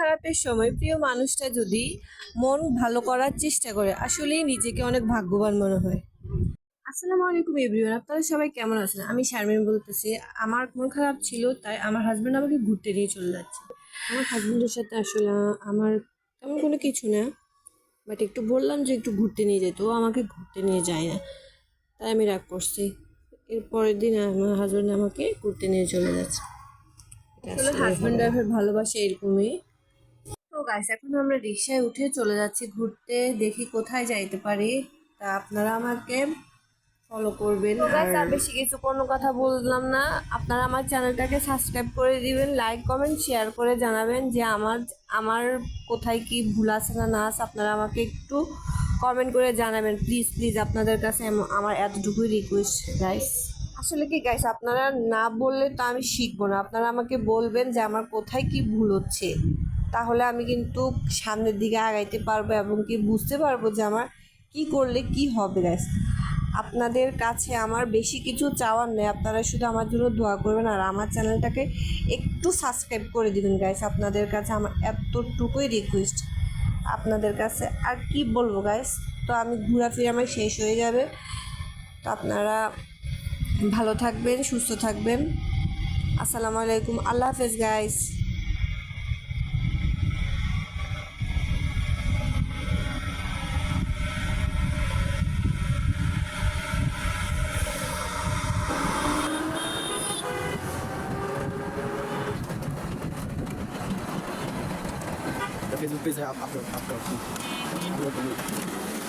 খারাপের সময় প্রিয় মানুষটা যদি মন ভালো করার চেষ্টা করে আসলেই নিজেকে অনেক ভাগ্যবান মনে হয়। আসসালামু আলাইকুম এভরিওয়ান আপনারা সবাই কেমন আছেন? আমি শারমিন বলতেছি আমার মন খারাপ ছিল তাই আমার হাজব্যান্ড আমাকে ঘুরতে নিয়ে চলে যাচ্ছে। আমার হাজব্যান্ডের সাথে আসলে আমার তেমন কোনো কিছু না বাট একটু বললাম যে একটু ঘুরতে নিয়ে যেত ও আমাকে ঘুরতে নিয়ে যায় না তাই আমি রাগ করছি। এর পরের দিন আমার হাজব্যান্ড আমাকে ঘুরতে নিয়ে চলে যাচ্ছে। আসলে হাজব্যান্ড ওয়াইফের ভালোবাসা এরকমই। গাইস এখন আমরা রিক্সায় উঠে চলে যাচ্ছি ঘুরতে। দেখি কোথায় যাইতে পারি। তা আপনারা আমাকে ফলো করবেন। আর বেশি কিছু কোনো কথা বললাম না। আপনারা আমার চ্যানেলটাকে সাবস্ক্রাইব করে দিবেন লাইক কমেন্ট শেয়ার করে জানাবেন যে আমার আমার কোথায় কি ভুল আছে না না আছে। আপনারা আমাকে একটু কমেন্ট করে জানাবেন। প্লিজ প্লিজ আপনাদের কাছে আমার এতটুকুই রিকোয়েস্ট গাইস আসলে কি গাইস আপনারা না বললে তো আমি শিখব না। আপনারা আমাকে বলবেন যে আমার কোথায় কি ভুল হচ্ছে। তাহলে আমি কিন্তু সামনের দিকে আগাইতে পারব এবং কি বুঝতে পারব যে আমার কি করলে কি হবে গাইস আপনাদের কাছে আমার বেশি কিছু চাওয়ার নেই। আপনারা শুধু আমার জন্য দোয়া করবেন আর আমার চ্যানেলটাকে একটু সাবস্ক্রাইব করে দিবেন গাইস আপনাদের কাছে আমার এতটুকুই রিকোয়েস্ট আপনাদের কাছে আর কি বলব গাইস তো আমি ঘোরাফেরা আমার শেষ হয়ে যাবে। তো আপনারা ভালো থাকবেন, সুস্থ থাকবেন। আসসালামু আলাইকুম। আল্লাহ হাফেজ গাইস 就是被这样拍掉拍掉去，拍掉不了。